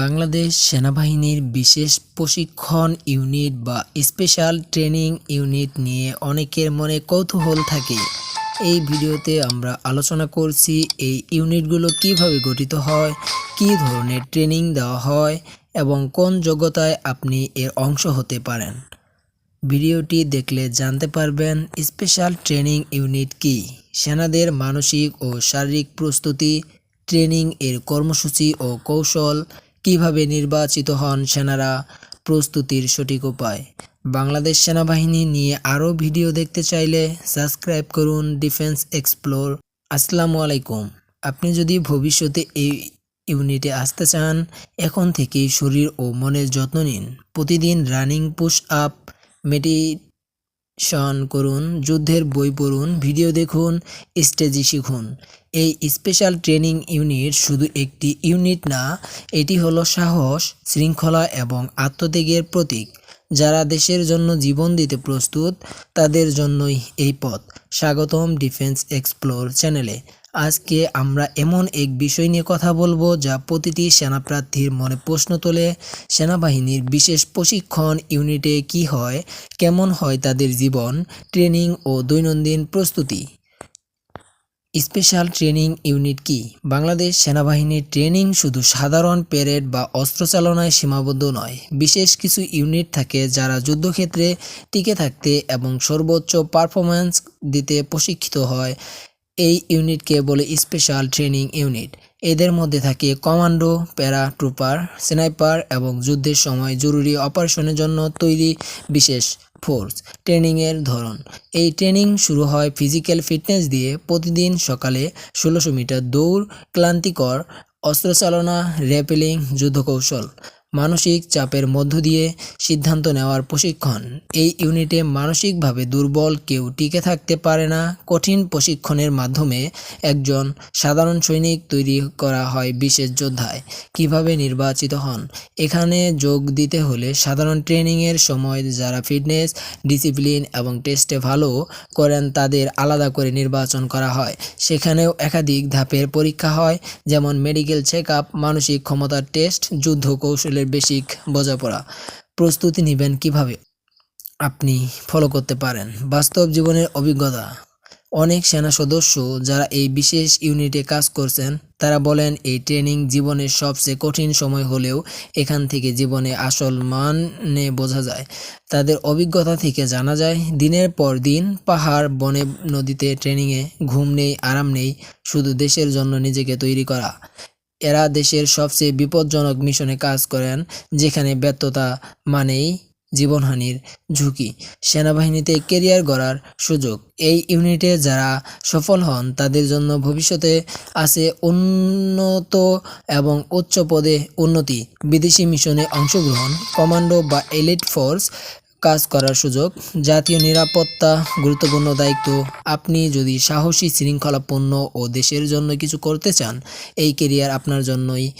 বাংলাদেশ সেনাবাহিনীর বিশেষ প্রশিক্ষণ ইউনিট বা স্পেশাল ট্রেনিং ইউনিট নিয়ে অনেকের মনে কৌতূহল থাকে। এই ভিডিওতে আমরা আলোচনা করছি এই ইউনিটগুলো কীভাবে গঠিত হয়, কী ধরনের ট্রেনিং দেওয়া হয় এবং কোন যোগ্যতায় আপনি এর অংশ হতে পারেন। ভিডিওটি দেখলে জানতে পারবেন স্পেশাল ট্রেনিং ইউনিট কি। সেনাদের মানসিক ও শারীরিক প্রস্তুতি, ট্রেনিং এর কর্মসূচি ও কৌশল কীভাবে নির্বাচিত হন সেনারা? প্রস্তুতির সঠিক উপায়। বাংলাদেশ সেনাবাহিনী নিয়ে আরও ভিডিও দেখতে চাইলে সাবস্ক্রাইব করুন ডিফেন্স এক্সপ্লোর। আসসালামু আলাইকুম। আপনি যদি ভবিষ্যতে এই ইউনিটে আসতে চান, এখন থেকেই শরীর ও মনের যত্ন নিন। প্রতিদিন রানিং পুশ আপ মেডিটেশন করুন, যুদ্ধের বই পড়ুন, ভিডিও দেখুন, স্টেজি শিখুন। এই স্পেশাল ট্রেনিং ইউনিট শুধু একটি ইউনিট না, এটি হলো সাহস, শৃঙ্খলা এবং আত্মত্যাগের প্রতীক। যারা দেশের জন্য জীবন দিতে প্রস্তুত, তাদের জন্যই এই পথ। স্বাগতম ডিফেন্স এক্সপ্লোর চ্যানেলে। আজকে আমরা এমন এক বিষয় নিয়ে কথা বলব যা প্রতিটি সেনাপ্রার্থীর মনে প্রশ্ন তোলে, সেনাবাহিনীর বিশেষ প্রশিক্ষণ ইউনিটে কি হয়, কেমন হয় তাদের জীবন, ট্রেনিং ও দৈনন্দিন প্রস্তুতি। স্পেশাল ট্রেনিং ইউনিট কি? বাংলাদেশ সেনাবাহিনীর ট্রেনিং শুধু সাধারণ প্যারেড বা অস্ত্র চালনায় সীমাবদ্ধ নয়, বিশেষ কিছু ইউনিট থাকে যারা যুদ্ধক্ষেত্রে টিকে থাকতে এবং সর্বোচ্চ পারফরম্যান্স দিতে প্রশিক্ষিত হয়। এই ইউনিটকে বলে স্পেশাল ট্রেনিং ইউনিট। এদের মধ্যে থাকে কমান্ডো প্যারা ট্রুপার স্নাইপার এবং যুদ্ধের সময় জরুরি অপারেশনের জন্য তৈরি বিশেষ ফোর্স, ট্রেনিংয়ের ধরন। এই ট্রেনিং শুরু হয় ফিজিক্যাল ফিটনেস দিয়ে। প্রতিদিন সকালে ষোলোশো মিটার দৌড়, ক্লান্তিকর অস্ত্রচালনা, র্যাপেলিং, যুদ্ধকৌশল। মানসিক চাপের মধ্য দিয়ে সিদ্ধান্ত নেওয়ার প্রশিক্ষণ। এই ইউনিটে মানসিকভাবে দুর্বল কেউ টিকে থাকতে পারে না। কঠিন প্রশিক্ষণের মাধ্যমে একজন সাধারণ সৈনিক তৈরি করা হয় বিশেষ যোদ্ধায়। কীভাবে নির্বাচিত হন? এখানে যোগ দিতে হলে সাধারণ ট্রেনিংয়ের সময় যারা ফিটনেস, ডিসিপ্লিন এবং টেস্টে ভালো করেন তাদের আলাদা করে নির্বাচন করা হয়। সেখানেও একাধিক ধাপের পরীক্ষা হয়, যেমন মেডিকেল চেক মানসিক ক্ষমতার টেস্ট, যুদ্ধ কৌশলের বেসিক বোঝাপড়া প্রস্তুতি নেবেন কীভাবে? আপনি ফলো করতে পারেন। বাস্তব জীবনের অভিজ্ঞতা। অনেক সেনা সদস্য যারা এই বিশেষ ইউনিটে কাজ করছেন, তারা বলেন, এই ট্রেনিং জীবনের সবচেয়ে কঠিন সময় হলেও এখান থেকে জীবনে আসল মানে বোঝা যায়। তাদের অভিজ্ঞতা থেকে জানা যায়, দিনের পর দিন পাহাড়, বনে, নদীতে ট্রেনিংয়ে ঘুম নেই, আরাম নেই, শুধু দেশের জন্য নিজেকে তৈরি করা। এরা দেশের সবচেয়ে বিপজ্জনক মিশনে কাজ করেন, যেখানে ব্যর্থতা মানেই জীবনহানির ঝুঁকি। সেনাবাহিনীতে কেরিয়ার গড়ার সুযোগ। এই ইউনিটে যারা সফল হন, তাদের জন্য ভবিষ্যতে আছে উন্নত এবং উচ্চ পদে উন্নতি। বিদেশি মিশনে অংশগ্রহণ, কমান্ডো বা এলিট ফোর্স কাজ করার সুযোগ। জাতীয় নিরাপত্তা, গুরুত্বপূর্ণ দায়িত্ব। আপনি যদি সাহসী, শৃঙ্খলাপূর্ণ ও দেশের জন্য কিছু করতে চান, এই কেরিয়ার আপনার জন্যই।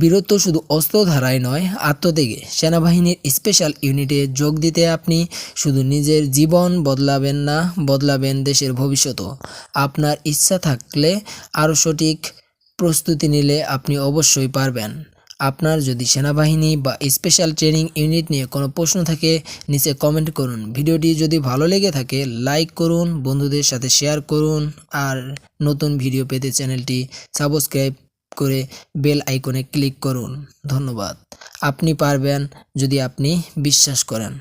বীরত্ব শুধু অস্ত্র ধারায় নয়, আত্মত্যাগে। সেনাবাহিনীর স্পেশাল ইউনিটে যোগ দিতে আপনি শুধু নিজের জীবন বদলাবেন না, বদলাবেন দেশের ভবিষ্যতও আপনার ইচ্ছা থাকলে আরও সঠিক প্রস্তুতি নিলে আপনি অবশ্যই পারবেন। আপনার যদি সেনাবাহিনী বা স্পেশাল ট্রেনিং ইউনিট নিয়ে কোনো প্রশ্ন থাকে, নিচে কমেন্ট করুন। ভিডিওটি যদি ভালো লেগে থাকে লাইক করুন, বন্ধুদের সাথে শেয়ার করুন, আর নতুন ভিডিও পেতে চ্যানেলটি সাবস্ক্রাইব করে বেল আইকনে ক্লিক করুন। ধন্যবাদ। আপনি পারবেন যদি আপনি বিশ্বাস করেন।